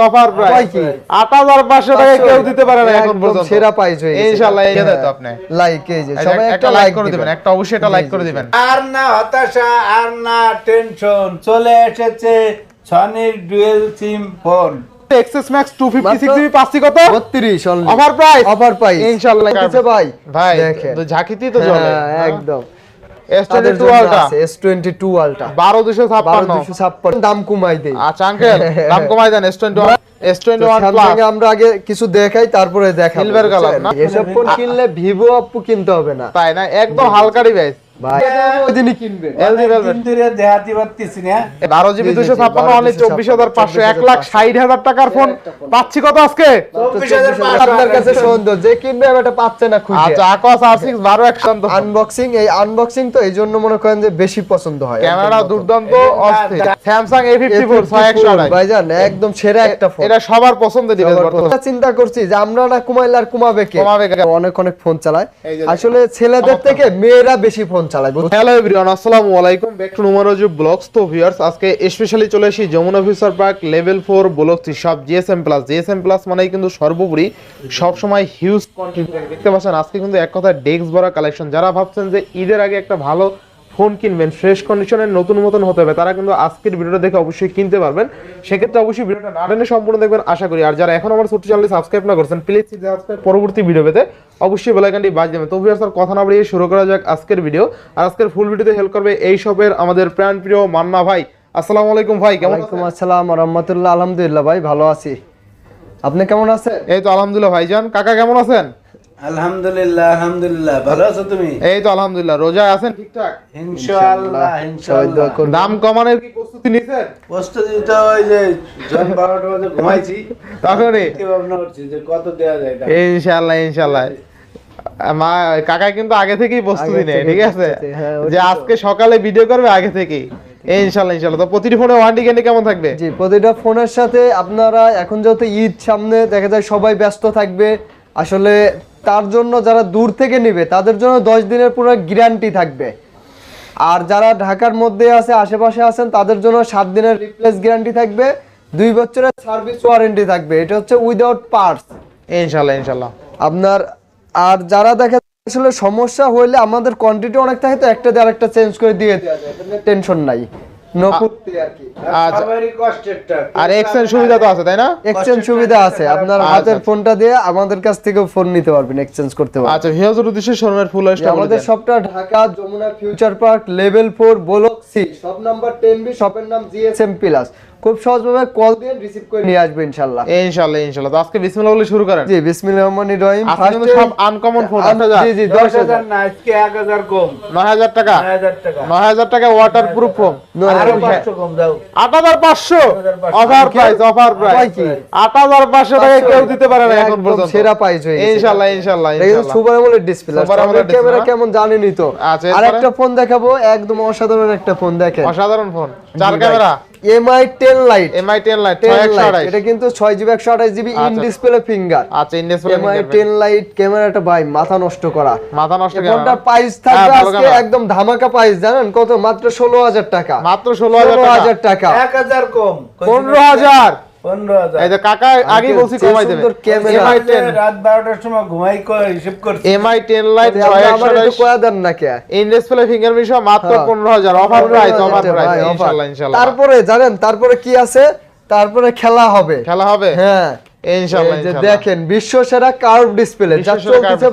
Offer কয় price কি? 8500 টাকায় কেউ দিতে পারে না এখন পর্যন্ত। সেরা প্রাইস হয়ে গেছে। ইনশাআল্লাহ এই তো আপনি। লাইক এই যে সবাই একটা লাইক করে দিবেন একটা অবশ্যই একটা লাইক করে দিবেন। আর না হতাশা আর না টেনশন চলে এসেছে সনির dual sim phone XS max 256 মাত্র- জিবি পাচ্ছি কত? 32 only offer price offer price ইনশাআল্লাহ। ভাই ভাই দেখেন। তো ঝাঁকিতেই তো চলে। হ্যাঁ, একদম। S22 তাদের জন্য আলটা আছে S22 আলটা 12256 12256 দাম কমাই দেই। আচ্ছা আঙ্কেল দাম কমাই দেন S21 S21 প্লাস আমরা আগে কিছু দেখাই তারপরে দেখাবো না? এসব ফোন কিনলে ভিভো আপু কিনতে হবে না। তাই না? একদম হালকা ডিভাইস ভাই। ওই দিনই কিনবেন LG Velvet দিন ধরে দেখাতে পারতেছি না। বারো জিবি জি, জি, দুশো ছাপ্পান্ন অনলি 12,256, চব্বিশ হাজার পাঁচশো এক লাখ ষাট হাজার টাকার ফোন। পাচ্ছি কত আজকে? চব্বিশ হাজার পাঁচশো। আপনার কাছে সুন্দর যে কিনবে এটা পাচ্ছে না আচ্ছা আকস আর সিক্স বারো একশো আনবক্সিং এই আনবক্সিং তো এই জন্য মনে করেন যে বেশি পছন্দ হয়। ক্যামেরা দুর্দান্ত অস্থির। স্যামসাং এ ফিফটি ফোর ছয় একশো আড়াই। ভাইজান একদম সেরা একটা ফোন এটা সবার পছন্দের ডিভাইস চিন্তা করছি যে আমরা না কুমাইলে আর কুমাবে কে? কমাবে অনেক অনেক ফোন চালায়। আসলে ছেলেদের থেকে মেয়েরা বেশি ফোন বুঝছেন? হ্যালো এভরিওয়ান, আসসালামু আলাইকুম। ব্যাক টু ব্লগস তো ভিউয়ার্স আজকে স্পেশালি চলে আসি Jamuna future park level four block সব জিএসএম প্লাস জিএসএম প্লাস মানেই কিন্তু সর্বোপরি সব সময় হিউজ দেখতে পাচ্ছেন। আজকে কিন্তু এক কথা ডেস্ক ভরা কালেকশন যারা ভাবছেন যে ঈদের আগে একটা ভালো ফোন কিনবেন ফ্রেশ কন্ডিশনের নতুন মতন হতে হবে। তারা কিন্তু আজকের ভিডিওটা দেখে অবশ্যই কিনতে পারবেন। সেক্ষেত্রে অবশ্যই ভিডিওটা না টেনে সম্পূর্ণ দেখবেন আশা করি। আর যারা এখন আমার ছোট্ট চ্যানেলে সাবস্ক্রাইব না করছেন প্লিজ সাবস্ক্রাইব পরবর্তী ভিডিও পেতে অবশ্যই বেলাইকানটি বাজ দেবেন। তো ভিউয়ার্স আর কথা না বাড়িয়ে শুরু করা যাক আজকের ভিডিও আর আজকের ফুল ভিডিওতে হেল্প করবে এই শপের আমাদের প্রাণ প্রিয় মান্না ভাই। আসসালামু আলাইকুম ভাই কেমন আছেন? আসসালাম রহমতুল্লাহ আলহামদুলিল্লাহ ভাই ভালো আছি। আপনি কেমন আছেন? এই তো আলহামদুলিল্লাহ ভাইজান। কাকা কেমন আছেন? আলহামদুলিল্লাহ আলহামদুলিল্লাহ। ভালো আছো তুমি? এই তো আলহামদুলিল্লাহ। রোজায় আছেন ঠিকঠাক? ইনশাআল্লাহ সবাই ইনশাআল্লাহ দাম কমানোর কি প্রস্তুতি নিছেন প্রস্তুতি তো ওই যে জন বারোটার মধ্যে ঘুমাইছি। তখনই কি ভাবনা করছি যে কত দেওয়া যায় ইনশাআল্লাহ ইনশাআল্লাহ। মা কাকা কিন্তু আগে থেকেই প্রস্তুতি নেয় ঠিক আছে? হ্যাঁ, যে আজকে সকালে ভিডিও করবে আগে থেকেই। ইনশাআল্লাহ ইনশাআল্লাহ। তো প্রতিটি ফোনে ওয়ারেন্টি গ্যারান্টি কেমন থাকবে? জি প্রতিটা ফোনের সাথে আপনারা এখন যেহেতু ঈদ সামনে দেখা যায় সবাই ব্যস্ত থাকবে। আসলে তার জন্য যারা দূর থেকে নিবে তাদের জন্য দশ দিনের পুরো গ্যারান্টি থাকবে। আর যারা ঢাকার মধ্যে আছে আশেপাশে আছেন তাদের জন্য সাত দিনের রিপ্লেস গ্যারান্টি থাকবে দুই বছরের সার্ভিস ওয়ারেন্টি থাকবে। এটা হচ্ছে উইদাউট পার্টস ইনশাল্লাহ ইনশাল্লাহ। আপনার আর যারা দেখা যায় আসলে সমস্যা হইলে আমাদের কোয়ান্টিটি অনেক থাকে তো একটা দিয়ে আরেকটা চেঞ্জ করে দিয়ে দেওয়া যায় টেনশন নাই। আর কি। আচ্ছা। সবারই কষ্টেরটা আর এক্সচেঞ্জ সুবিধা তো আছে তাই না? এক্সচেঞ্জ সুবিধা আছে। আপনার হাতের। ফোনটা দিয়ে আমাদের কাছ থেকে ফোন নিতে পারবেন এক্সচেঞ্জ করতে পারবেন। আচ্ছা ভিউজের উদ্দেশ্যে শোরুমের ফুল যে আমাদের সবটা Dhaka Jamuna future park level four block C সব নাম্বার টেন বি শপের নাম জিএসএম প্লাস খুব সহজভাবে কল দিয়ে রিসিভ করে নিয়ে আসবে ইনশাআল্লাহ। ইনশাআল্লাহ তো আজকে বিসমিল্লাহ বলে শুরু করেন। জি বিসমিল্লাহির রহমানির রহিম। আজকে সব আনকমন ফোন জি জি 10000 হাজার। না আজকে এক হাজার কম। 9000 টাকা? নয় হাজার টাকা। 9000 টাকা ওয়াটার প্রুফ ফোন কম দাও। 8500 8500 অফার প্রাইস অফার প্রাইস কি? 8500 টাকা কেউ দিতে পারে না এখন পর্যন্ত। সেরা প্রাইস হয়ে গেছে। ইনশাআল্লাহ ইনশাআল্লাহ ইনশাআল্লাহ। সুপার আমলের ডিসপ্লে display, ক্যামেরা না? কেমন জানেনই তো। আচ্ছা? আরেকটা ফোন দেখাবো একদম অসাধারণ একটা ফোন দেখেন। অসাধারণ ফোন চার camera? Mi 10 lite Mi 10 lite 10 lite 6128 এটা কিন্তু 6 জিবি 128 জিবি ইন আচ্ছা। ডিসপ্লে ফিঙ্গার আচ্ছা ইন্ডিয়া এমআই 10 লাইট ক্যামেরাটা ভাই মাথা নষ্ট করা। মাথা নষ্ট করা কেন? প্রাইস থাকবে আজকে একদম ধামাকা প্রাইস জানেন কত? মাত্র 16000 টাকা। মাত্র 16000 টাকা। 16000 টাকা। এক হাজার কম। 15000 পনেরো হাজার। এই যে কাকা আগেই বলছি কমাই দেবে। এমআই 10 রাত বারোটার সময় ঘুমাই করে হিসেব করছি। এমআই 10 লাইট আপনি আমার একটু কয়া দেন না কে? ইন ডিসপ্লে ফিঙ্গারপ্রিন্ট সহ মাত্র। 15000 অফার প্রাইস অফার ভাই, প্রাইস ইনশাআল্লাহ ইনশাআল্লাহ তারপরে জানেন তারপরে কি আছে? তারপরে খেলা হবে। খেলা হবে? হ্যাঁ। ইনশাআল্লাহ যে দেখেন বিশ্ব সেরা কার্ভ ডিসপ্লে যা।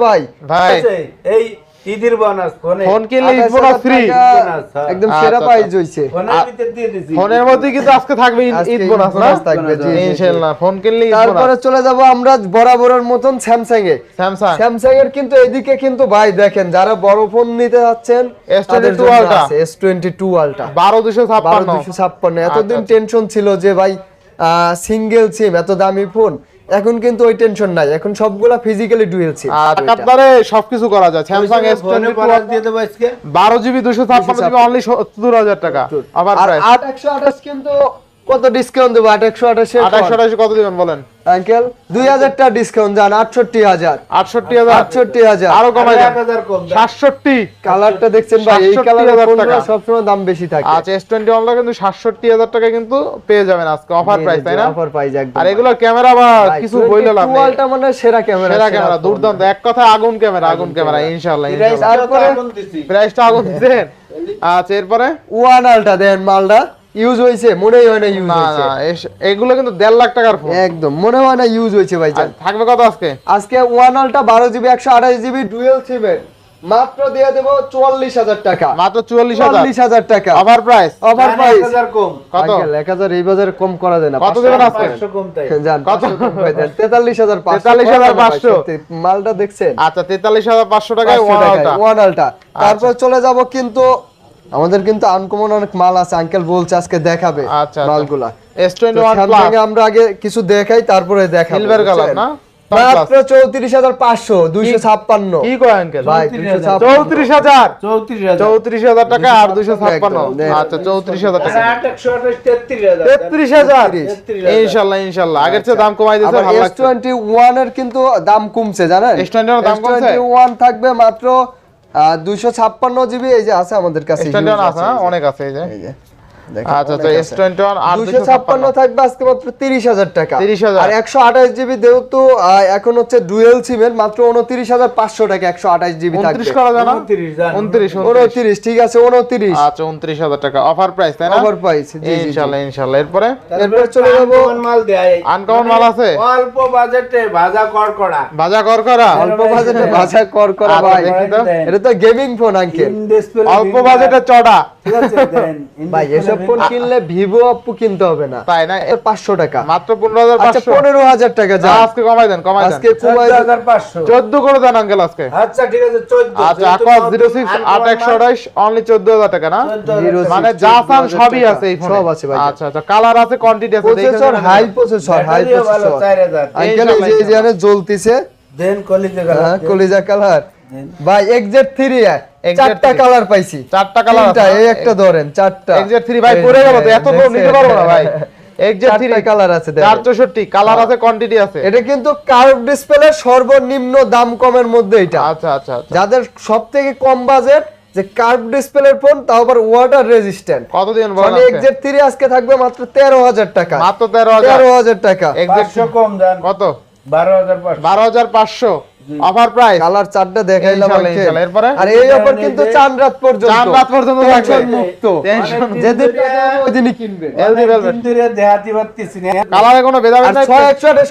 ভাই। ভাই। এই ঈদের বোনাস ফোনে ফোন কিনলে হাজার ফ্রি। একদম সেরা। প্রাইস হইছে ফোনের ভিতর দিয়ে দিছি। ফোনের মধ্যে কিন্তু আজকে থাকবে ঈদ- বোনাস না? থাকবে, জি। ইনশাআল্লাহ ফোন কিনলে ঈদ তারপরে চলে যাব আমরা বরাবরের মতন স্যামসাং এ স্যামসাং স্যামসাং এর কিন্তু এদিকে কিন্তু ভাই দেখেন যারা বড় ফোন নিতে যাচ্ছেন S22 তাদের জন্য Ultra। আছে S22 আলটা 12256 12256 এতদিন। টেনশন ছিল যে ভাই সিঙ্গেল সিম এত দামি ফোন এখন কিন্তু ওই টেনশন নাই। এখন সবগুলা ফিজিক্যালি ডুয়েল সিম আর কাতারে সবকিছু করা যায়। স্যামসাং ফোনে S22 বোনাস দিয়ে দেব আজকে। 12 জিবি 256 জিবি অনলি 70000 টাকা। আবার প্রাইস 8128 কিন্তু কত ডিসকাউন্ট দেবো? আঠাশশো আঠাশে আঠাশশো আঠাশি কত দিবেন বলেন? আঙ্কেল দুই হাজার টাকা ডিসকাউন্ট যান আটষট্টি হাজার। আটষট্টি হাজার? আটষট্টি হাজার। আরও কমাই এক দেন হাজার কম দাম। সাতষট্টি। কালারটা দেখছেন ভাই এই 67,000 কালারের টাকা। ফোনগুলো সবসময় দাম বেশি থাকে। আচ্ছা এস টোয়েন্টি ওয়ানটা কিন্তু সাতষট্টি হাজার টাকা কিন্তু পেয়ে যাবেন আজকে। অফার প্রাইস তাই না? অফার প্রাইস একদম আর এগুলো ক্যামেরা বা কিছু বইলে লাভ নেই। টুয়ালটা মানে সেরা ক্যামেরা সেরা ক্যামেরা দুর্দান্ত। এক কথা আগুন ক্যামেরা আগুন ক্যামেরা ইনশাআল্লাহ? প্রাইসটা আগুন দিবেন আচ্ছা এরপরে? ওয়ান আলটা দেন মালটা। ইউজ হয়েছে মনেই হয় না ইউজ হয়েছে। এগুলো কিন্তু দেড় লাখ টাকার ফোন একদম মনে হয় না ইউজ হয়েছে ভাই থাকবে কত আজকে? আজকে ওয়ান আলটা বারো জিবি একশো আঠাশ জিবি ডুয়েল সিমের মাত্র দিয়ে দেবো চুয়াল্লিশ হাজার টাকা। মাত্র চুয়াল্লিশ হাজার? চুয়াল্লিশ হাজার টাকা। অফার প্রাইস এক প্রাইস কম। কত? এক হাজার এই বাজারে কম করা যায় না। কত দেবেন আজকে? পাঁচশো কম তাই। যান কত? তেতাল্লিশ হাজার 43,500 মালটা দেখছেন? আচ্ছা তেতাল্লিশ হাজার পাঁচশো টাকায় ওয়ান আলটা ওয়ান আলটা তারপর চলে যাব কিন্তু আমাদের কিন্তু আনকমন অনেক মাল আছে আঙ্কেল বলছে আজকে দেখাবে আচ্ছা, আচ্ছা। মালগুলা। এস টোয়েন্টি তো ওয়ান প্লাস Samsung আমরা আগে কিছু দেখাই তারপরে দেখাবো সিলভার কালার না? মাত্র চৌত্রিশ হাজার পাঁচশো দুইশো ছাপ্পান্ন। কি কয় আঙ্কেল চৌত্রিশ হাজার। চৌত্রিশ হাজার। টাকা আর দুইশো ছাপ্পান্ন আচ্ছা চৌত্রিশ হাজার টাকা। আর আট একশো আঠাশ তেত্রিশ হাজার। তেত্রিশ হাজার। তেত্রিশ হাজার। ইনশাল্লাহ ইনশাল্লাহ। আগের চেয়ে দাম কমাই দিয়েছে ভালো টোয়েন্টি ওয়ানের কিন্তু দাম কমছে জানেন? S21 এর দাম কমছে? ওয়ান থাকবে মাত্র দুইশো ছাপ্পান্ন জিবি এই যে আছে আমাদের কাছে অনেক আছে এই যে। এই যে, দেখেন, আচ্ছা আচ্ছা এস টোয়েন্টি ওয়ান আর দুইশো দুইশো ছাপ্পান্ন থাকবে আজকে মাত্র তিরিশ হাজার টাকা। 30,000 আর একশো আঠাশ জিবি যেহেতু এখন হচ্ছে ডুয়েল সিমের মাত্র উনত্রিশ হাজার পাঁচশো টাকা একশো আঠাশ জিবি থাকবে। করা যায় না? উনত্রিশ, উনত্রিশ উনত্রিশ। ঠিক আছে উনত্রিশ। আচ্ছা উনত্রিশ হাজার টাকা। অফার প্রাইস তাই না? অফার প্রাইস জি জি, জি। ইনশাল্লাহ ইনশাল্লাহ। এরপরে? এরপরে চলে যাব। মাল দেয় আনকমন মাল আছে? অল্প বাজেটে ভাজা অল্প ভাই। এটা তো গেমিং ফোন আঙ্কেল অল্প বাজেটে চড়া। ঠিক আছে ভাই ডিসপ্লে ফোন কিনলে ভিভো অপ্পো কিনতে হবে না। তাই না? এ- পাঁচশো টাকা। মাত্র পনেরো হাজার আচ্ছা পাঁচশো। পনেরো হাজার টাকা যা। আজকে কমাই দেন কমাই দেন। আজকে কমাই চোদ্দ হাজার পাঁচশো। চোদ্দ করে দেন আঙ্কেল আজকে। আচ্ছা ঠিক আছে চোদ্দ। আচ্ছা আকস জিরো সিক্স আট একশো আঠাইশ অনলি চোদ্দ হাজার টাকা না? মানে যা চান সবই আছে এই ফোনে সব আছে ভাই। আচ্ছা আচ্ছা কালার আছে কোয়ান্টিটি আছে processor high processor high processor uncle এই যে এই যে এখানে জ্বলতিছে। দেন কলিতে হ্যাঁ কলিজা কালার ভাই থ্রি চারটা কালার পাইছি। চারটা কালার এই একটা ধরেন চারটা। ভাই তো এত নিতে পারব না ভাই। কালার আছে কালার আছে কোয়ান্টিটি আছে। এটা কিন্তু কার্ভ সর্বনিম্ন দাম কমের মধ্যে এটা। আচ্ছা আচ্ছা, আচ্ছা। যাদের সবথেকে কম বাজেট যে কার্ভ ডিসপ্লের ফোন তাও আবার ওয়াটার রেজিস্ট্যান্ট কতদিন দিন সনি জেড 3 আজকে থাকবে মাত্র 13000 টাকা। মাত্র 13000 13000 টাকা। এক্সেট কম দেন। কত? 12500 12500 অফার প্রাইস কালার চারটা দেখাইলাম। এরপরে? আর এই অফার কিন্তু চান রাত পর্যন্ত। রাত পর্যন্ত টেনশন মুক্ত। টেনশন যেদিন টাকা ওই দিনই কিনবে। Velvet। কিন্তু দেহাতি পারতেছি না। কালারে কোনো ভেদাভেদ নাই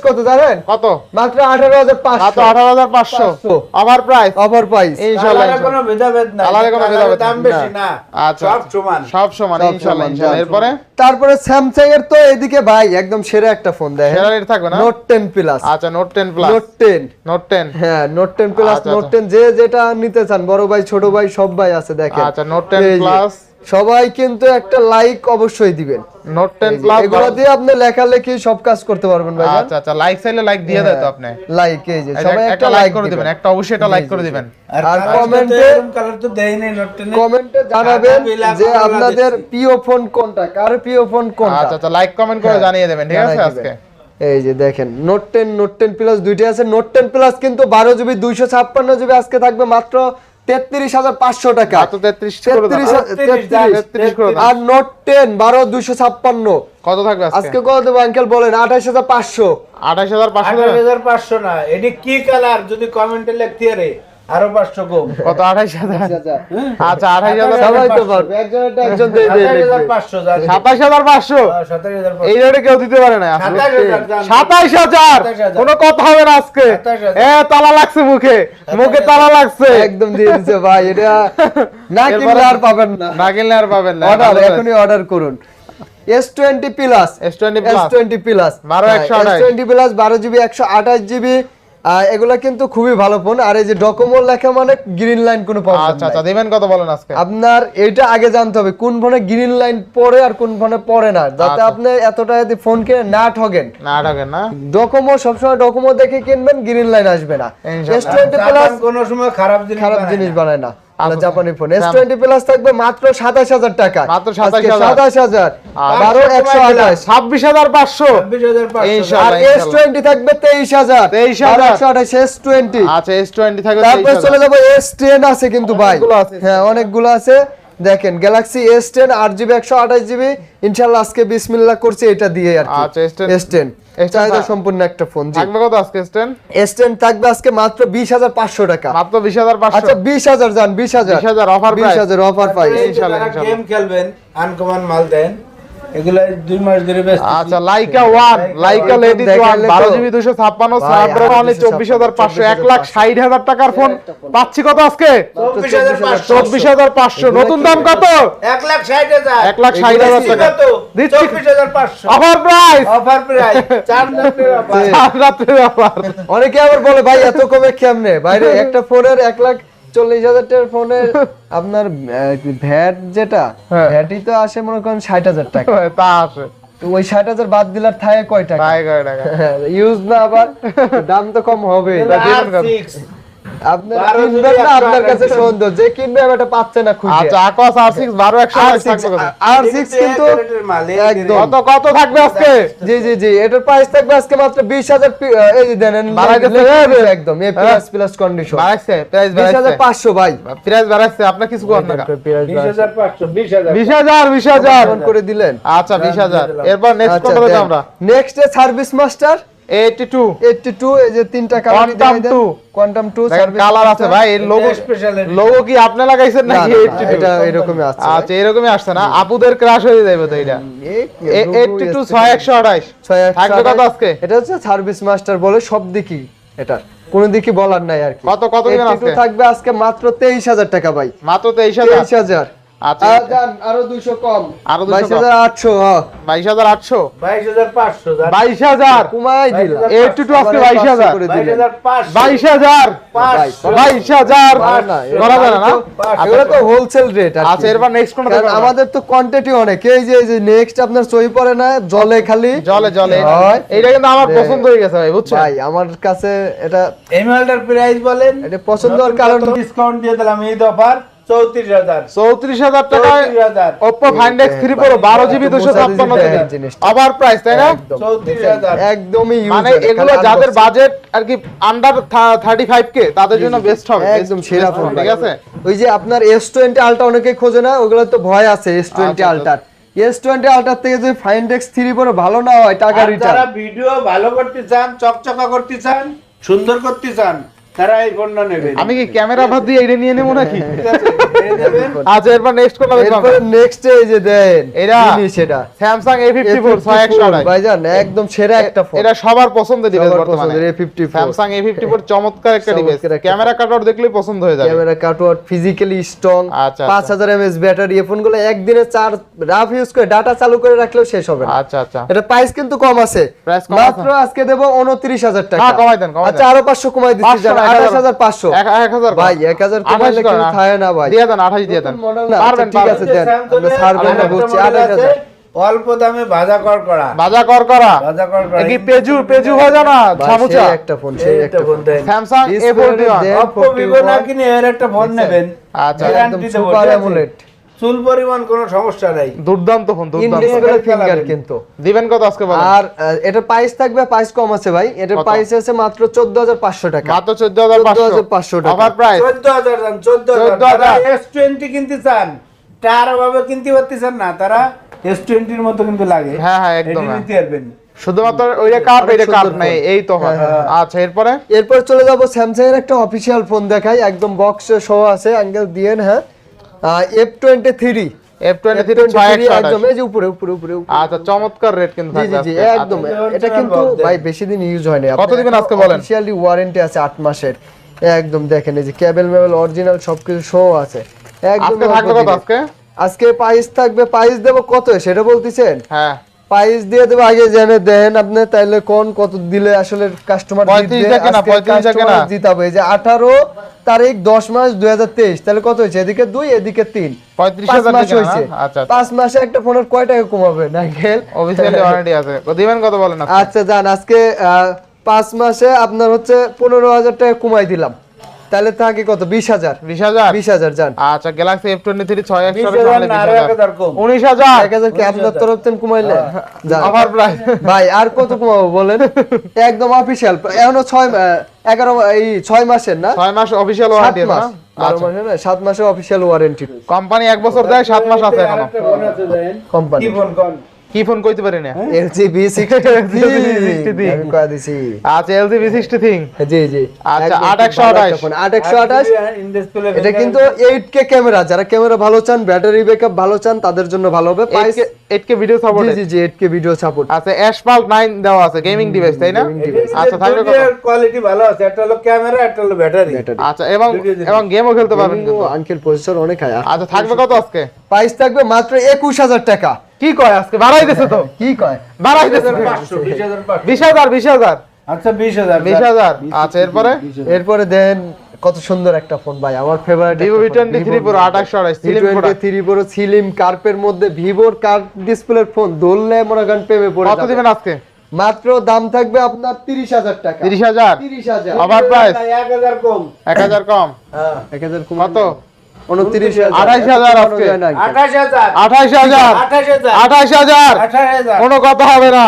কত জানেন? কত? মাত্র আঠারো হাজার মাত্র পাঁচশো আঠারো হাজার পাঁচশো। পাঁচশো। অফার প্রাইস অফার প্রাইস ইনশাল্লাহ কালারে কোনো ভেদাভেদ নাই। কালারে কোনো ভেদাভেদ দাম বেশি না। আচ্ছা। সব সমান। সব সমান সব এরপরে? তারপরে স্যামসাং এর তো এদিকে ভাই একদম সেরা একটা ফোন দেয় সেরা রেট থাকবে না? নোট টেন প্লাস আচ্ছা note ten plus note ten note ten হ্যাঁ নোট টেন প্লাস নোট আচ্ছা। টেন যে যেটা নিতে চান বড় ভাই ছোট ভাই সব ভাই আছে দেখেন। আচ্ছা, Note 10 এই যে, Plus। সবাই কিন্তু একটা লাইক অবশ্যই দিবেন। নোট টেন এই যে, প্লাস এগুলো দিয়ে আপনি লেখালেখি সব কাজ করতে পারবেন ভাই আচ্ছা আচ্ছা লাইক চাইলে লাইক দিয়ে তো আপনি। লাইক এই যে সবাই একটা লাইক করে দিবেন। একটা অবশ্যই একটা লাইক করে দিবেন। আর কমেন্টে কালার তো দেই নাই নোট টেনে কমেন্টে জানাবেন যে আপনাদের। প্রিয় ফোন কোনটা কার প্রিয় ফোন কোনটা। আচ্ছা আচ্ছা লাইক কমেন্ট করে হ্যাঁ, জানিয়ে দেবেন ঠিক আছে আজকে? দিবেন। এই যে দেখেন note ten note ten plus দুইটা আছে। নোট টেন প্লাস কিন্তু বারো জিবি দুইশো ছাপ্পান্ন জিবি আজকে থাকবে মাত্র তেত্রিশ হাজার পাঁচশো টাকা। মাত্র 33 করে দাও। তেত্রিশ তেত্রিশ, তেত্রিশ। করে দাও। আর নোট টেন বারো দুইশো ছাপ্পান্ন। কত থাকবে আজকে? আজকে কত দেবো আঙ্কেল বলেন? আঠাশ হাজার পাঁচশো। আঠাশ হাজার পাঁচশো হাজার পাঁচশো না। এটি কি কালার যদি কমেন্টে লিখতে রে আরও পাঁচশো কম। কত? আঠাশ হাজার? আচ্ছা আঠাশ হাজার সবাই তো একজন দিয়ে সাতাশ হাজার পাঁচশো এই রেটে কেউ দিতে পারে না। সাতাইশ হাজার কোনো কথা হবে না আজকে। এ তালা লাগছে মুখে। মুখে তালা লাগছে। একদম দিয়ে দিচ্ছে ভাই এটা না কিনলে আর পাবেন না। না কিনলে আর পাবেন না। অর্ডার এখনই অর্ডার করুন। S twenty plus S twenty plus twenty plus বারো একশো আঠাশ। টোয়েন্টি প্লাস বারো জিবি একশো আঠাশ জিবি এগুলা কিন্তু খুবই ভালো ফোন। আর এই যে ডকোমো লেখা মানে গ্রিন লাইন কোনো প্রবলেম আচ্ছা আচ্ছা দিবেন কত বলেন আজকে। আপনার এটা আগে জানতে হবে কোন ফোনে গ্রিন লাইন পড়ে আর কোন ফোনে পড়ে না। যাতে আচ্ছা। আপনি এতটা যদি ফোন কিনে না ঠগেন। না ঠগেন না? ডকোমো সবসময় ডকোমো দেখে কিনবেন গ্রিন লাইন আসবে না। ইনশাআল্লাহ। এস টোয়েন্টি প্লাস কোনো সময় খারাপ জিনিস খারাপ জিনিস বানায় না। আচ্ছা, জাপানি phone S Sam- twenty plus থাকবে মাত্র সাতাশ হাজার টাকা। মাত্র 27,000 সাতাশ হাজার আচ্ছা। বারো একশো আঠাশ। ছাব্বিশ হাজার পাঁচশো। ছাব্বিশ হাজার পাঁচশো। ইনশাআল্লাহ। আর এস টোয়েন্টি থাকবে তেইশ হাজার। 23,000 একশো আঠাশ এস টোয়েন্টি আচ্ছা এস টোয়েন্টি থাকবে তারপর চলে যাব এস টেন আছে কিন্তু ভাই। অনেকগুলো আছে। হ্যাঁ অনেকগুলো আছে। দেখেন গ্যালাক্সি এস টেন আট জিবি একশো আঠাশ জিবি ইনশাল্লাহ আজকে বিসমিল্লা করছি এটা দিয়ে আর আচ্ছা, S10 এস টেন চাহিদা সম্পূর্ণ একটা ফোন জি। থাকবে কত আজকে স্ট্যান্ড এস টেন থাকবে আজকে মাত্র বিশ হাজার পাঁচশো টাকা। মাত্র বিশ হাজার আচ্ছা বিশ হাজার যান বিশ হাজার। 20,000 offer বিশ হাজার অফার পাই এই যে ইনশাআল্লাহ, যারা ইনশাআল্লাহ। গেম খেলবেন আনকমন মাল দেন এগুলো দুই মাস ধরে ব্যস্ত আচ্ছা Laika one Laika ladies one বারো জিবি দুশো ছাপ্পান্ন ভাই, স্ন্যাপড্রাগন আর অনলি 256, চব্বিশ হাজার পাঁচশো এক লাখ ষাট হাজার টাকার ফোন পাচ্ছি কত আজকে? চব্বিশ হাজার পাঁচশো। চব্বিশ হাজার পাঁচশো। নতুন দাম কত? এক লাখ ষাট হাজার। এক লাখ ষাট হাজার টাকা। দিচ্ছি। চব্বিশ হাজার পাঁচশো। অফার প্রাইস অফার প্রাইস চার রাত্রের অফার অনেকে আবার বলে ভাই এত কমে কেমনে? বাইরে একটা ফোনের এক লাখ চল্লিশ হাজার টাকার ফোনের আপনার ভ্যাট যেটা হ্যাঁ। ভ্যাটই তো আসে মনে করেন ষাট হাজার টাকা। তা আসে। ওই ষাট হাজার বাদ দিলার থাকে কয় টাকা? ইউজ না আবার দাম তো কম হবে। আপনার বারো কিনবেন যদি না একশো আপনার আঠাশ কাছে সুন্দর যে কিনবে এটা পাচ্ছে না খুঁজে। আচ্ছা আকস আর সিক্স বারো একশো আর আঠাশ থাকবে কত? আর সিক্স কিন্তু এই রেটের মাল, এই একদম। কত কত থাকবে আজকে? জি জি জি এটার প্রাইস থাকবে আজকে মাত্র বিশ হাজার এই যে দেন বাড়াই দিচ্ছে, লেখা এই, একদম এ প্লাস প্লাস কন্ডিশন বাড়াইছে প্রাইস বিশ হাজার পাঁচশো ভাই। প্রাইস বাড়াইছে আপনি কিছু করেন না। বিশ হাজার বিশ হাজার। করে দিলেন। আচ্ছা বিশ হাজার। এরপর নেক্সট কত আমরা? নেক্সট সার্ভিস মাস্টার 82 এই যে তিনটা কালার Quantum two। কোয়ান্টাম 2 দেখেন কালার আছে ভাই লোগো এটা লোগো কি আপনি লাগাইছেন নাকি এইটি টু এটা এরকমই আছে। আচ্ছা এরকমই আসছে না। আপুদের ক্রাশ হয়ে যাবে তো এটা। এইটি টু ছয় একশো আঠাশ থাকবে কত আজকে? এটা হচ্ছে সার্ভিস মাস্টার বলে সব দিকই এটা। কোনো দিকই বলার নাই আর কি। কত কত দিবেন 82 আজকে? থাকবে আজকে মাত্র 23000 টাকা ভাই। মাত্র তেইশ হাজার? 23000 আচ্ছা। আরও 200 কম। আরও 200 22800 হ্যাঁ বাইশ হাজার আটশো? বাইশ হাজার পাঁচশো, জান। বাইশ হাজার? কমাই দিলাম এইটি টু আজকে আবার বাইশ হাজার। 500 করে বাইশ দিলেন। হাজার পাঁচশো, বাইশ হাজার? পাঁচশো। বাইশ হাজার? না, না, করা যাবে না এগুলো তো হোলসেল রেট আচ্ছা এরপর নেক্সট কোনটা দেখবেন আমাদের তো কোয়ান্টিটি অনেক। এই যে এই যে নেক্সট আপনার সই পড়ে না জলে খালি। জলে জলে। এটা কিন্তু আমার পছন্দ হয়ে গেছে ভাই বুঝছেন? ভাই আমার কাছে এটা এই মালটার প্রাইস বলেন। এটা পছন্দ হওয়ার কারণ ডিসকাউন্ট দিয়ে দিলাম এই অফার চৌত্রিশ হাজার। টাকায় Oppo find X three pro বারো জিবি দুশো ছাপ্পান্ন মোচারিজি জিবি দেখেন জিনিসটা। আবার প্রাইস তাই না? একদম চৌত্রিশ হাজার। একদমই মানে এগুলো যাদের বাজেট আর কি আন্ডার থার্টি ফাইভ কে তাদের জন্য বেস্ট হবে একদম সেরা ফোন ঠিক আছে? ওই যে আপনার এস টোয়েন্টি আলট্রা অনেকে খোঁজে না ওগুলো তো ভয় আছে এস টোয়েন্টি আলট্রার এস টোয়েন্টি আলট্রার থেকে যদি ফাইন্ড এক্স থ্রি পরে ভালো না হয় টাকা রিটার্ন ভিডিও ভালো করতে চান চকচকা করতে চান সুন্দর করতে চান তারা এই ফোনটা নেবেন আমি কি ক্যামেরা ভাত দিয়ে এটা নিয়ে নেব নাকি? ঠিক আছে নিয়ে নেবেন। আচ্ছা এরপর নেক্সট কোনটা দেখব নেক্সট এই যে দেন এরা জিনিস স্যামসাং এ ফিফটি ফোর ছয় একশো আড়াই। ভাইজান একদম সেরা একটা ফোন এটা সবার পছন্দের ডিভাইস বর্তমানে। A54 Samsung A fifty four চমৎকার একটা ডিভাইস ক্যামেরা কাটআউট দেখলেই পছন্দ হয়ে যাবে। ক্যামেরা কাটওয়ার্ড ফিজিক্যালি স্ট্রং আচ্ছা, পাঁচ হাজার এমএস ব্যাটারি। এই ফোনগুলো একদিনে চার রাফ ইউজ করে ডাটা চালু করে রাখলেও শেষ হবে না। আচ্ছা আচ্ছা। এটা প্রাইস কিন্তু কম আছে। মাত্র আজকে দেবো উনত্রিশ হাজার টাকা। হ্যাঁ, কমাই দেন, কমাই আচ্ছা আরও পাঁচশো কমাই দিচ্ছি ভাই কমাইলে থাকে না? ভাই। দিয়ে দেন দিয়ে দেন। পারবেন আচ্ছা, ঠিক আছে। দেন, আমরা ছাড়বেন বলছি, model আঠাশ আছে, হাজার। অল্প দামে ভাজা কর করা। বাজা কর করা। ভাজা কর করা। কি পেজু পেজু ভাজা না? ছামুচা একটা ফোন সেই একটা phone Samsung A Display forty one then. Oppo Vivo না কিনে এর একটা ফোন নেবেন। আচ্ছা। একদম সুপার অ্যামোলেড চুল পরিমাণ কোনো সমস্যা নাই। দুর্দান্ত ফোন দুর্দান্ত ফিঙ্গার কিন্তু। দিবেন কত আজকে বলেন? আর এটার প্রাইস থাকবে প্রাইস কম আছে ভাই। এটার প্রাইস আছে মাত্র চোদ্দ হাজার পাঁচশো টাকা। মাত্র 14,500 টাকা। অফার প্রাইস চোদ্দ হাজার দাম চোদ্দ 14,000 হাজার। এস টোয়েন্টি কিনতে চান। তার ভাবে কিনতে পারতেছেন না। তারা এস টোয়েন্টির মতো কিন্তু লাগে। হ্যাঁ, হ্যাঁ, একদম, এটি হ্যাঁ। নিতে পারবেন। শুধুমাত্র ওইটা কাপ এটা কাপ নাই এই তো হয়। আচ্ছা এরপরে? এরপর চলে যাব স্যামসাং এর একটা অফিসিয়াল ফোন দেখাই। একদম বক্স সহ আছে অ্যাঙ্গেল দিয়েন হ্যাঁ। F twenty three. আচ্ছা চমৎকার রেট কিন্তু। একদম। এটা কিন্তু ভাই বেশি দিন ইউজ হয়নি। কত দিবেন আজকে বলেন? অফিসিয়ালি ওয়ারেন্টি আছে আট মাসের। একদম দেখেন এই যে কেবল মেবল অরিজিনাল সবকিছু শো আছে। একদম আজকে থাকবে কত আজকে? আজকে প্রাইস থাকবে প্রাইস দেবো কত? সেটা বলতেছেন? হ্যাঁ। প্রাইস দিয়ে দেবো আগে জেনে দেন আপনি তাইলে কোন কত দিলে আসলে কাস্টমার 35 টাকা না, 35 টাকা না। জিতাবে যে আঠারো তারিখ দশ মাস দুই হাজার তেইশ তাহলে কত হয়েছে? এদিকে দুই এদিকে তিন। 35 পাঁচ মাস হয়েছে। আচ্ছা, আচ্ছা। পাঁচ মাসে একটা ফোনের কয় টাকা কমাবে দিবেন কত বলেন আচ্ছা যান আজকে পাঁচ মাসে আপনার হচ্ছে পনেরো হাজার টাকা কমাই দিলাম। তাহলে থাকে কত? বিশ হাজার। বিশ হাজার? বিশ হাজার যান আচ্ছা গ্যালাক্সি এফ টোয়েন্টি থ্রি ছয় একশো 20,000 না, আরও 1000 কম। উনিশ হাজার। এক হাজার কি আপনার তরফ থেকে কমাইলে। অফার প্রাইস ভাই আর কত কমাবো বলেন? একদম অফিসিয়াল এখনও ছয় মা- এগারো এই ছয় মাসের না? ছয় মাস অফিসিয়াল ওয়ারেন্টি আচ্ছা। মাসে না সাত মাসে অফিসিয়াল ওয়ারেন্টি কোম্পানি এক বছর দেয় সাত মাস আছে এখনও। কোম্পানি কি ফোন কইতে পারি না? এলজি বি সিক্সটি আমি কয়া দিছি। আচ্ছা LG V sixty ThinQ G G. আচ্ছা, আট একশো আঠাশ। আট একশো আঠাশ। এটা কিন্তু এইট কে ক্যামেরা যারা ক্যামেরা ভালো চান ব্যাটারি ব্যাকআপ ভালো চান তাদের জন্য ভালো হবে। এইট কে ভিডিও সাপোর্ট জি জি জি এইট কে ভিডিও সাপোর্ট আচ্ছা অ্যাসফাল্ট নাইন দেওয়া আছে গেমিং ডিভাইস তাই না? আচ্ছা কত? কোয়ালিটি ভালো আছে একটা হলো ক্যামেরা একটা হলো ব্যাটারি আচ্ছা এবং এবং গেমও খেলতে পারবেন কিন্তু। আঙ্কেল প্রসেসর অনেক হাই আচ্ছা থাকবে কত আজকে? প্রাইস থাকবে মাত্র একুশ হাজার টাকা। কি কয় আজকে? বাড়াই দিছে তো। কি কয়? বাড়াই দিছে। পাঁচশো বিশ হাজার পাঁচশো। বিশ হাজার বিশ হাজার। আচ্ছা বিশ হাজার বিশ হাজার। আচ্ছা এরপরে? এরপরে দেন কত সুন্দর একটা ফোন ভাই আমার favourite Vivo V twenty three পুরো আঠাশশো আঠাশ থ্রি থ্রি পুরো সিলিম কার্পের মধ্যে ভিভোর কার্ভ ডিসপ্লের ফোন ধরলে মনে করেন প্রেমে পড়ে কত দিবেন আজকে? মাত্র দাম থাকবে আপনার তিরিশ হাজার টাকা। তিরিশ হাজার? তিরিশ হাজার। আবার প্রাইস এক হাজার কম। এক হাজার কম? হ্যাঁ। এক হাজার কত? কোনো কথা হবে না।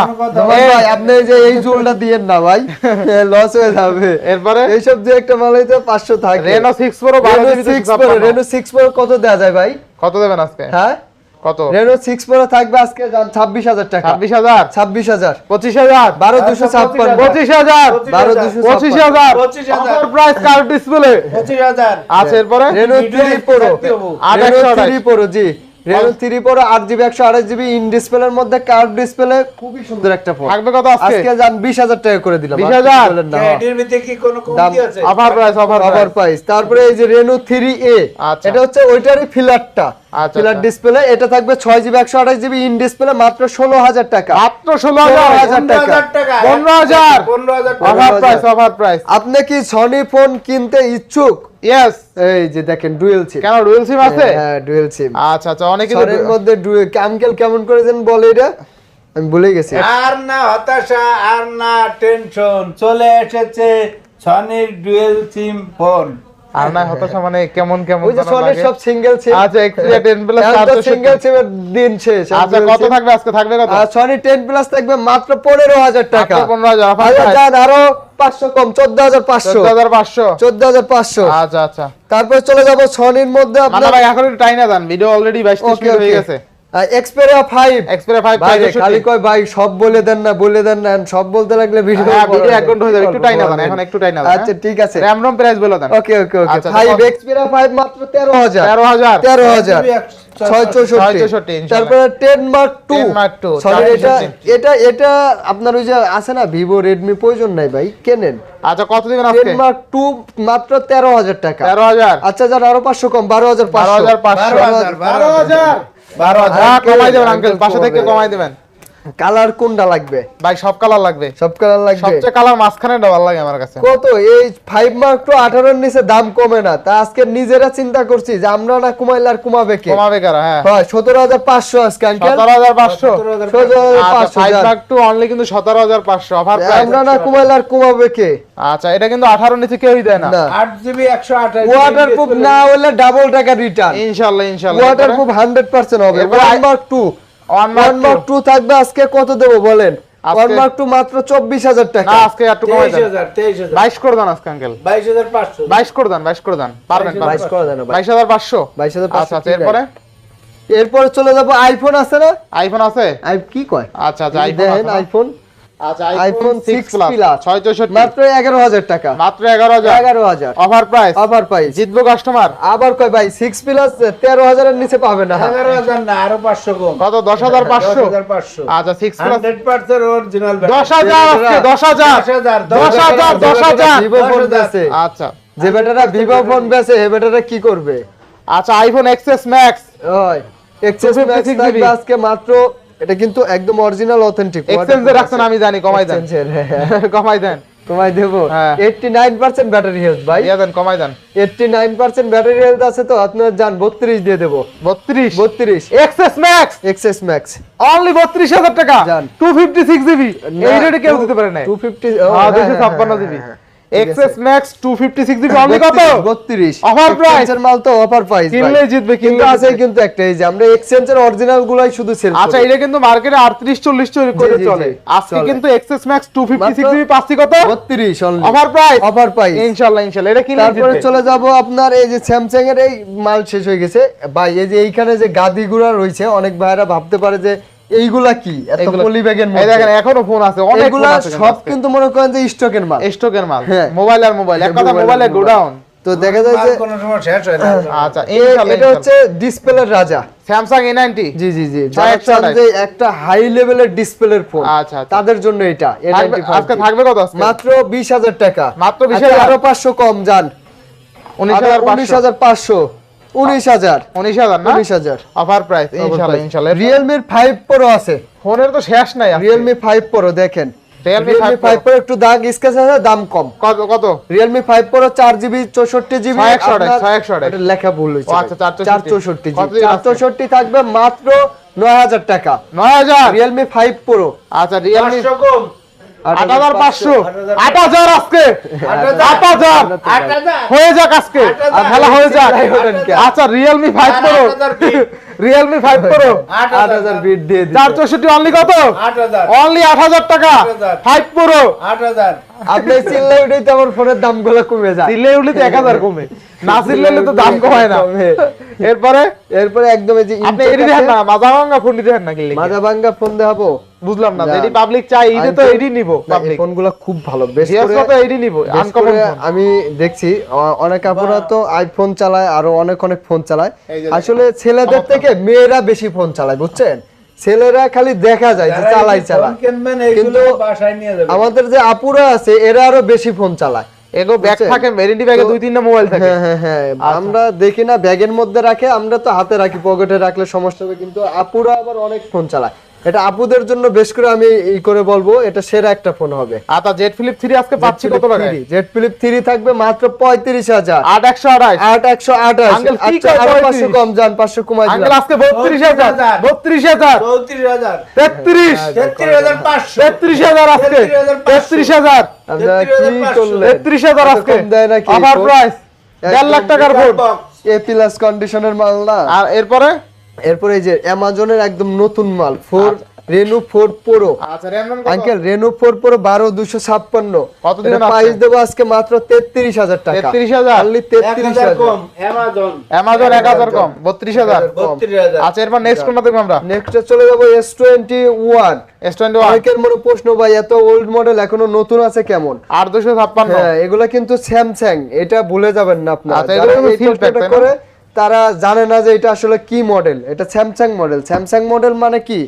আপনি যে এই চুলটা দিয়েন না ভাই লস হয়ে যাবে। এরপরে? এইসব যে একটা মালাই তো পাঁচশো থাকে। Reno six pro Reno six pro Reno six pro কত দেওয়া যায় ভাই? কত দেবেন আজকে? হ্যাঁ? কত? রেনো সিক্স প্রো থাকবে আজকে ছাব্বিশ হাজার টাকা। ছাব্বিশ হাজার? ছাব্বিশ হাজার। পঁচিশ হাজার? বারো দুশো ছাপ্পান্ন। পঁচিশ হাজার? বারো দুশো পঁচিশ হাজার? পঁচিশ হাজার। অফার প্রাইস কার ডিসপ্লে পঁচিশ হাজার। আছে এরপরে? রেনো ভিডিও থ্রি দেখতে প্রো থাকতে হব। আট রেনো একশো আঠাশ। Three pro G. Reno three pro আট জিবি একশো আঠাশ জিবি ইন ডিসপ্লের মধ্যে কার্ভ ডিসপ্লে খুবই সুন্দর। একটা ফোন থাকবে কত আজকে? আজকে বিশ হাজার টাকা করে দিলাম। 20,000? আর কিছু না। এটির ভিতরে কি কোনো কমতি আছে? অফার প্রাইস অফার প্রাইস তারপরে এই যে রেনো থ্রি এ আচ্ছা। এটা হচ্ছে ওইটারই ফিলারটা আচ্ছা, ফিলার আচ্ছা। ডিসপ্লে এটা থাকবে ছয় জিবি একশো আঠাশ জিবি ইন ডিসপ্লে মাত্র ষোলো হাজার টাকা। মাত্র ষোলো হাজার। হাজার পনেরো হাজার টাকা। পনেরো হাজার। পনেরো হাজার প্রাইস অফার প্রাইস আপনি কি সনি ফোন কিনতে ইচ্ছুক? ইয়েস এই যে দেখেন ডুয়েল সিম কেন ডুয়েল সিম আছে? হ্যাঁ ডুয়েল সিম আচ্ছা আচ্ছা অনেকে তো সনির মধ্যে ডুয়েল আঙ্কেল কেমন করে যেন বলে এটা? আমি ভুলে গেছি। আর না হতাশা আর না টেনশন চলে এসেছে সনির ডুয়েল সিম ফোন আর না হতাশা মানে কেমন কেমন ওই যে যেন সব সিঙ্গেল সিম আচ্ছা Xperia 10 প্লাস 400 সিঙ্গেল সিমের দিন শেষ। আচ্ছা কত থাকবে আজকে? থাকবে কত? আর সনি 10 প্লাস থাকবে মাত্র পনেরো হাজার টাকা। মাত্র 15,000 আচ্ছা, আরও পাঁচশো কম চোদ্দ হাজার পাঁচশো। 14500 চোদ্দ হাজার পাঁচশো। আচ্ছা আচ্ছা। তারপরে চলে যাব সনির মধ্যে আপনার ভাই এখন একটু টাইম না দেন ভিডিও অলরেডি 22 মিনিট হয়ে গেছে। এক্সপেরিয়া ফাইভ এক্সপেরিয়া 5 ভাই রে, 65 খালি কয় ভাই সব বলে দেন না বলে দেন না সব বলতে লাগলে ভিডিও হ্যাঁ, এক ঘণ্টা হয়ে যাবে, একটু টাইম না এখন একটু টাইম না আচ্ছা হ্যাঁ? ঠিক আছে। র‍্যাম রম প্রাইস বলে দেন। ওকে ওকে ওকে ফাইভ তো কত? এক্সপেরিয়া ফাইভ মাত্র তেরো হাজার। 13000 তেরো হাজার। ছয় চৌষট্টি 664 ইনশাআল্লাহ। তারপরে টেন মার্ক টু 10 Mark এটা এটা এটা আপনার ওই যে আছে না ভিভো রেডমি প্রয়োজন নাই ভাই কেনেন? আচ্ছা কত দিবেন টেন মার্ক টু মাত্র তেরো হাজার টাকা। 13000 আচ্ছা যান আরও পাঁচশো কম বারো হাজার পাঁচশো। 12500 বারো হাজার। বারো হাজার। হ্যাঁ কমাই দেবেন আঙ্কেল পাশে থেকে। কমাই দেবেন কালার কোনটা লাগবে? ভাই সব কালার লাগবে। সব কালার লাগবে? সবচেয়ে কালার মাঝখানেটা ডাবল লাগে আমার কাছে। কত? এই 5 মার্ক টু 18 এর নিচে দাম কমে না। তা আজকে নিজেরা চিন্তা করছি যে আমরা না কুমাইলার কুমাবে কে? কুমাবে কারা? হ্যাঁ। হ্যাঁ 17500 আজকে আঙ্কেল 17500 17500 5 মার্ক টু অনলি কিন্তু 17500 অফার প্রাইস আমরা না কুমাইলার কুমাবে কে? আচ্ছা এটা কিন্তু 18 এর নিচে কেউই দেয় না। 8GB 128 ওয়াটারপ্রুফ না হলে ডাবল টাকা রিটার্ন ইনশাআল্লাহ ইনশাআল্লাহ ওয়াটারপ্রুফ 100% হবে। 1 মার্ক 2 বাইশ আজকে বাইশ বাইশ পারবেন বাইশ বাইশ। হাজার হাজার এরপরে? চলে যাব আইফোন আছে না? আইফোন আছে? কি কয়? আচ্ছা আচ্ছা আইফোন আইফোন আচ্ছা আইফোন প্লাস মাত্র টাকা। মাত্র অফার প্রাইস অফার প্রাইস জিতবো কাস্টমার আবার ভাই প্লাস নিচে পাবে না। না আরও কম। কত? আচ্ছা প্লাস অরিজিনাল আজকে ভিভো ফোন বেচে। আচ্ছা। যে বেটারা ভিভো ফোন বেচে হে বেটারা কি করবে? আচ্ছা আইফোন এক্সএস ম্যাক্স ওই এক্সেস 256 ম্যাক্স আজকে মাত্র এটা কিন্তু একদম অরিজিনাল অথেন্টিক এক্সচেঞ্জে রাখছেন আমি জানি কমাই দেন। কমাই দেন। কমাই দেবো। হ্যাঁ। 89% ব্যাটারি হেলথ ভাই। দিয়ে দেন কমাই দেন। 89% ব্যাটারি হেলথ আছে তো আপনার যান 32 দিয়ে দেবো। বত্রিশ? 32 XS Max XS Max only বত্রিশ হাজার টাকা? যান। টু ফিফটি সিক্স জিবি এই রেটে কেউ দিতে পারে না 250 ও, হ্যাঁ হ্যাঁ, দুইশো হ্যাঁ, ছাপ্পান্ন হ্যাঁ, জিবি হ্যাঁ। এক্সএস ম্যাক্স 256 জিবি অনলি কত? 32 Offer price? এক্সচেঞ্জের মাল তো অফার প্রাইস কিনলেই জিতবে, কিন্তু আছে কিন্তু একটা এই যে আমরা এক্সচেঞ্জের অরিজিনাল গুলাই শুধু সেল আচ্ছা এটা কিন্তু মার্কেটে 38 40 চলে করে চলে। আজকে কিন্তু এক্সএস ম্যাক্স 256 মাত্র জিবি পাচ্ছি কত? 32 only offer price offer price ইনশাআল্লাহ ইনশাআল্লাহ এটা কিনলে তারপরে চলে যাব আপনার এই যে স্যামসাং এর এই মাল শেষ হয়ে গেছে। ভাই এই যে এইখানে যে গাদিগুলা রয়েছে অনেক ভাইরা ভাবতে পারে যে এইগুলা কি? এত পলি ব্যাগের মধ্যে দেখেন এখনও ফোন আছে অনেক এগুলা সব কিন্তু মনে করেন যে স্টকের মাল। স্টকের মাল হ্যাঁ। মোবাইল আর মোবাইল এক কথা মোবাইলে গোডাউন। তো দেখা যায় যে কোনো সময় শেষ হয় না। আচ্ছা এটা হচ্ছে ডিসপ্লের রাজা। Samsung A90 G G G. যে একটা হাই লেভেলের ডিসপ্লের ফোন আচ্ছা, আচ্ছা। তাদের জন্য এটা থাকবে- A95 আজকে থাকবে কত আজকে? মাত্র বিশ হাজার টাকা। মাত্র 20,000 আরও পাঁচশো কম যান উনিশ 19500 হাজার। পাঁচশো উনিশ হাজার 19000 না? উনিশ হাজার। অফার প্রাইস ইনশাআল্লাহ ইনশাআল্লাহ রিয়েলমির ফাইভ প্রো আছে। ফোনের তো শেষ নাই আজকে। রিয়েলমি ফাইভ প্রো দেখেন। Realme 5 Pro। একটু দাগ স্কেচ আছে দাম কম। কত কত? রিয়েলমি প্রো চার জিবি চৌষট্টি জিবি একশো একশো লেখা ভুল হয়েছে আচ্ছা, চার চৌষট্টি। চার চৌষট্টি কত দিন চার আছে? চৌষট্টি থাকবে মাত্র নয় হাজার টাকা। 9000 রিয়েলমি ফাইভ প্রো আচ্ছা রিয়েলমি পাঁচশো। কম 8500 8000 আজকে। আট হাজার। হয়ে যাক আজকে। খেলা হয়ে যাক। চিল্লাই ওঠেন কে? আচ্ছা রিয়েলমি 5 আট প্রো রিয়েলমি 5 প্রো আট হাজার। বিট দিয়ে দিচ্ছে। 464 অনলি কত? আট হাজার। টাকা। 8,000 5 প্রো আট হাজার। আপনি চিল্লাই উঠেই তো আমার ফোনের দামগুলো কমে যায়। দিলে উঠলে তো 1000 কমে। তো দাম কমায় না। এরপরে এরপরে একদম এই যে আপনি দেখেন আছে, না ফোন দেখেন না মাজা ভাঙ্গা ফোন বুঝলাম না। এডি পাবলিক চাই এডি তো এডি নিব পাবলিক ফোনগুলো খুব ভালো। বেশ করে তো এডি নিব আনকমন আমি দেখছি অনেক আপুরা তো আইফোন চালায় আরও অনেক অনেক ফোন চালায়। আসলে ছেলেদের থেকে মেয়েরা বেশি ফোন চালায় বুঝছেন? ছেলেরা খালি দেখা যায় যে চালাই চালায়। কিন্তু আমাদের যে আপুরা আছে এরা আরও বেশি ফোন চালায়। এগো ব্যাগ? থাকে মেরিডি ব্যাগে দুই তিনটা মোবাইল থাকে। হ্যাঁ হ্যাঁ হ্যাঁ আমরা দেখি না ব্যাগের মধ্যে রাখে আমরা তো হাতে রাখি পকেটে রাখলে সমস্যা হবে কিন্তু আপুরা আবার অনেক ফোন চালায়। এটা আপুদের জন্য বেশ করে আমি এই করে বলব এটা সেরা একটা ফোন হবে। আচ্ছা জেড ফ্লিপ 3 আজকে পাচ্ছি কত টাকায়? জেড ফ্লিপ থ্রি থাকবে মাত্র পঁয়ত্রিশ হাজার। 8128 আট একশো আঠাশ। আঙ্কেল, কি আচ্ছা কয় আরও 35? পাঁচশো কম যান পাঁচশো কমাই আঙ্কেল আজকে 32000 32000 চৌত্রিশ হাজার। 33 তেত্রিশ। হাজার পাঁচশো। 33000 আজকে। 33000 আপনারা কি 33,500 33000 আজকে। কম দেয় নাকি অফার ফোন? প্রাইস 1.5 লাখ টাকার ফোন এ প্লাস কন্ডিশনের মাল না। আর এরপরে? এরপরে এই যে অ্যামাজনের একদম নতুন মাল ফোর রেনু ফোর প্রো আচ্ছা আঙ্কেল রেনু ফোর প্রো বারো দুশো ছাপ্পান্ন? প্রাইস দেবো আজকে মাত্র তেত্রিশ হাজার টাকা। 33,000? Only এক তেত্রিশ হাজার। হাজার কম অ্যামাজন অ্যামাজন 1000 কম বত্রিশ হাজার। আচ্ছা এরপর নেক্সট কোনটা দেখব আমরা? নেক্সটে চলে যাব এস টোয়েন্টি ওয়ান S21 অনেকের মনে প্রশ্ন ভাই এত ওল্ড মডেল এখনও নতুন আছে কেমন? 8256 হ্যাঁ এগুলা কিন্তু স্যামসাং এটা ভুলে যাবেন না আপনারা। আচ্ছা? করে তারা জানে না যে এটা আসলে কি মডেল এটা স্যামসাং মডেল স্যামসাং মডেল মানে কি?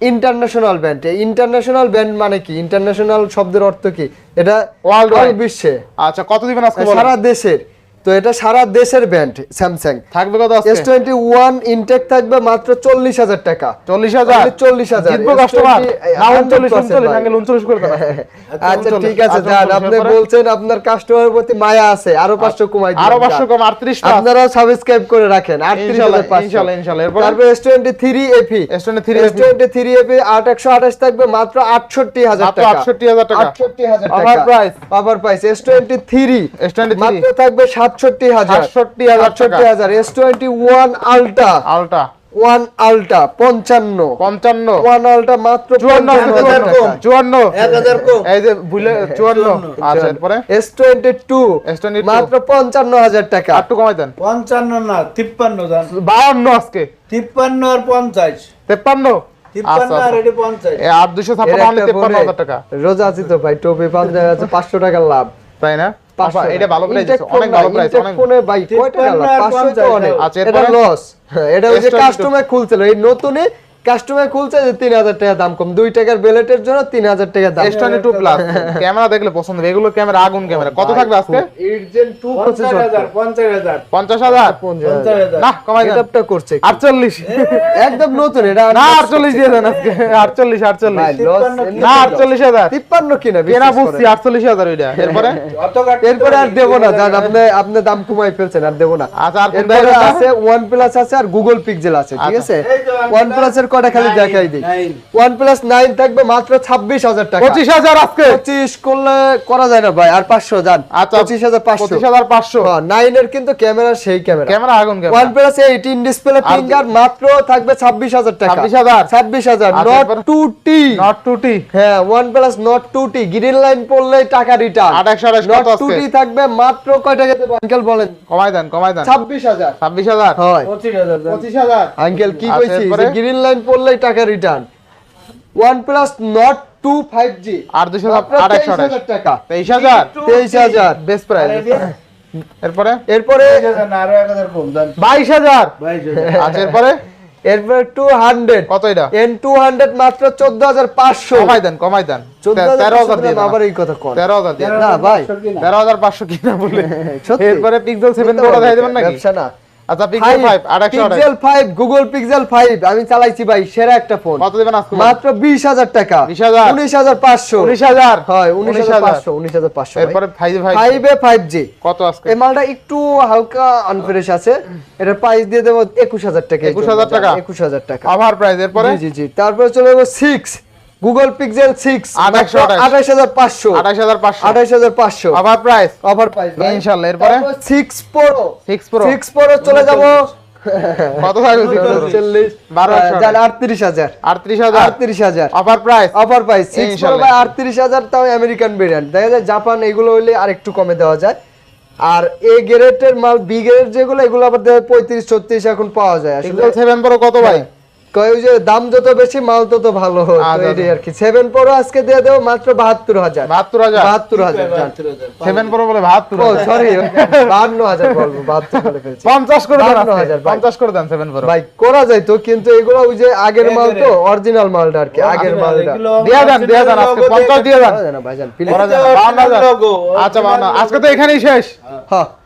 ইন্টারন্যাশনাল ব্যান্ড ইন্টারন্যাশনাল ব্যান্ড মানে কি? ইন্টারন্যাশনাল শব্দের অর্থ কি? এটা। ওয়ার্ল্ড বিশ্বে। আচ্ছা কত দিবেন আজকে সারা দেশের। তো এটা সারা দেশের ব্র্যান্ড স্যামসাং থাকবে কত এস টোয়েন্টি ওয়ান ইনটেক থাকবে মাত্র চল্লিশ হাজার টাকা। চল্লিশ হাজার? জিতবো কাস্টমার না 39 39 আঙ্কেল 39 করে দেন আচ্ছা ঠিক আছে আচ্ছা, যান আপনি বলছেন আপনার কাস্টমারের প্রতি মায়া আছে আরও পাঁচশো কমাই আরও। 500 কম 38 পাঁচ। আপনারা সাবস্ক্রাইব করে রাখেন আটত্রিশ হাজার পাঁচশো। এরপরে? তারপর S twenty three AP S23 S twenty three AP আট একশো আঠাশ থাকবে মাত্র আটষট্টি হাজার টাকা। 68,000 টাকা। আটষট্টি হাজার টাকা। Price? Offer price S twenty three S23 মাত্র থাকবে সাতষট্টি হাজার। 67,000 টাকা। আটষট্টি হাজার। এস টোয়েন্টি ওয়ান আলটা আলটা ওয়ান আলটা পঞ্চান্ন। 55 ওয়ান আলটা মাত্র 54 পঞ্চান্ন হাজার টাকা। 54 এক হাজার কম। এই যে ভুলে 54 আচ্ছা এরপরে? এস টোয়েন্টি টু S22 মাত্র পঞ্চান্ন হাজার টাকা। একটু কমাই দেন। পঞ্চান্ন না তিপ্পান্ন জান। 52 আজকে। তিপ্পান্ন আর পঞ্চাশ। 53 তিপ্পান্ন আচ্ছা আর আচ্ছা এটি পঞ্চাশ। এ 8256 এর অনলি একটা 53000 ফোনে টাকা। রোজা আছি তো ভাই টোপি পাঞ্জাবি আছে পাঁচশো টাকার লাভ। তাই না? এটা ভালো প্রাইস অনেক ভালো প্রাইস অনেক phone এ ভাই কয় টাকা তিপ্পান্ন লাভ? আর 500 অনেক। আচ্ছা, এটা? লস এটা ওই যে S22 কাস্টমার খুলছিল এই নতুনে কাস্টমার খুলছে যে তিন হাজার টাকা দাম কম। দুই টাকার বেলেটের জন্য তিন হাজার টাকা দাম। S22 প্লাস ক্যামেরা দেখলে পছন্দ এগুলো ক্যামেরা আগুন ক্যামেরা কত থাকবে আজকে? এইট টু পঞ্চাশ হাজার। পঞ্চাশ হাজার পঞ্চাশ হাজার। না কমাই দেন। করছে? 48 একদম নতুন এটা না 48 দিয়ে দেন আজকে। 48 ভাই, 48 loss তিপ্পান্ন এমনি না loss। 48000 তিপ্পান্ন কিনা কেনা বুঝছি করেন। 48000 ওইটা। এরপরে? এরপরে আর দেবো না। যান আপনি আপনি দাম কমাই ফেলছেন আর দেবো না। আচ্ছা আর? আছে ওয়ান প্লাস আছে আর গুগল পিক্সেল আছে ঠিক আচ্ছা। আছে? ওয়ান প্লাস এর কটা খালি দেখাই দিই। Nine. ওয়ান প্লাস নাইন থাকবে মাত্র ছাব্বিশ হাজার টাকা। পঁচিশ হাজার আজকে। পঁচিশ করলে করা যায় না ভাই আর পাঁচশো যান। আচ্ছা পঁচিশ হাজার পাঁচশো। পঁচিশ হাজার পাঁচশো। নাইনের কিন্তু ক্যামেরা সেই ক্যামেরা ক্যামেরা আগুন ওয়ান ডিসপ্লে ফিঙ্গার মাত্র থাকবে ছাব্বিশ হাজার টাকা। 26,000 ছাব্বিশ হাজার আচ্ছা, নট এরপর- two T Nord two T হ্যাঁ one plus Nord two T green line পড়লে টাকা রিটার্ন আঠাশ আঠাশ নট কত টু আজকে? টি থাকবে মাত্র কয় টাকা দেবো আঙ্কেল বলেন। কমাই দেন কমাই দেন। ছাব্বিশ হাজার। ছাব্বিশ হাজার। হয়। পঁচিশ হাজার। পঁচিশ হাজার। আঙ্কেল কি আচ্ছা, কইছি? গ্রিন লাইন পড়লেই টাকা return one plus Nord two five G আর দুশো টাকা। তেইশ হাজার? তেইশ হাজার। Best price. এরপরে? এরপরে। বাইশ হাজার। আচ্ছা এরপরে? এরপরে টু হান্ড্রেড কত এটা? এন টু হান্ড্রেড মাত্র চোদ্দ হাজার পাঁচশো। কমাই দেন কমাই দেন। তেরো হাজার দিয়ে আবার এই কথা কর তেরো হাজার দেন। না ভাই। তেরো হাজার পাঁচশো কিনা বলে। এরপরে পিক্সেল সেভেন দেখাই দেবেন নাকি? ব্যবসা না। আচ্ছা পিক্সেল ফাইভ আঠাশশো আঠাশ Pixel five Google Pixel five আমি চালাইছি ভাই সেরা একটা ফোন কত দেবেন আজকে? মাত্র বিশ হাজার টাকা। 20,000 উনিশ হাজার পাঁচশো। উনিশ হাজার? হয় উনিশ হাজার পাঁচশো উনিশ হাজার পাঁচশো এরপরে ফাইভ ফাইভ ফাইভে ফাইভ জি কত আজকে? এই মালটা একটু হালকা আনফ্রেশ আছে। এটার প্রাইস দিয়ে দেবো একুশ হাজার টাকা 21,000 টাকা? একুশ হাজার টাকা। ওভার প্রাইস এরপরে? জি জি জি। তারপরে চলে যাব সিক্স গুগল পিক্সেল সিক্স 28,000 আঠাশ। হাজার পাঁচশো। আঠাশ হাজার পাঁচশো। আঠাশ হাজার পাঁচশো। প্রাইস অফার প্রাইস ইনশাল্লাহ, এরপরে? Six pro six pro six pro চলে যাব। কত থাকবে চল্লিশ। বারো আহ, একশো যান আটত্রিশ হাজার। আটত্রিশ হাজার? আটত্রিশ হাজার। Offer price offer price six pro by আটত্রিশ হাজার তাও আমেরিকান ভেরিয়েন্ট দেখা যায় জাপান এগুলো হইলে আর একটু কমে দেওয়া যায়। আর এ গ্রেডের মাল বি গ্রেড যেগুলো এগুলো আবার পঁয়ত্রিশ ছত্রিশ এখন পাওয়া যায়। আসলে সেভেন প্রো কত ভাই? দাম যত বেশি মাল তত ভালো। আচ্ছা, আর কি সেভেন প্রো আজকে দিয়ে দেবো মাত্র বাহাত্তর হাজার। বাহাত্তর হাজার? বাহাত্তর হাজার। সেভেন প্রো বলে বাহাত্তর সরি বাহান্ন হাজার বলব বাহাত্তর ফেলছি। পঞ্চাশ করে বাহান্ন হাজার, পঞ্চাশ করে দেন সেভেন প্রো ভাই করা যায় তো কিন্তু এগুলো ওই যে আগের মাল তো অরিজিনাল মালটা আর কি আগের মালটা। দিয়ে দেন দিয়ে দেন আজকে পঞ্চাশ দিয়ে দেন। ভাইজান। আচ্ছা আজকে তো এখানেই শেষ। হ্যাঁ।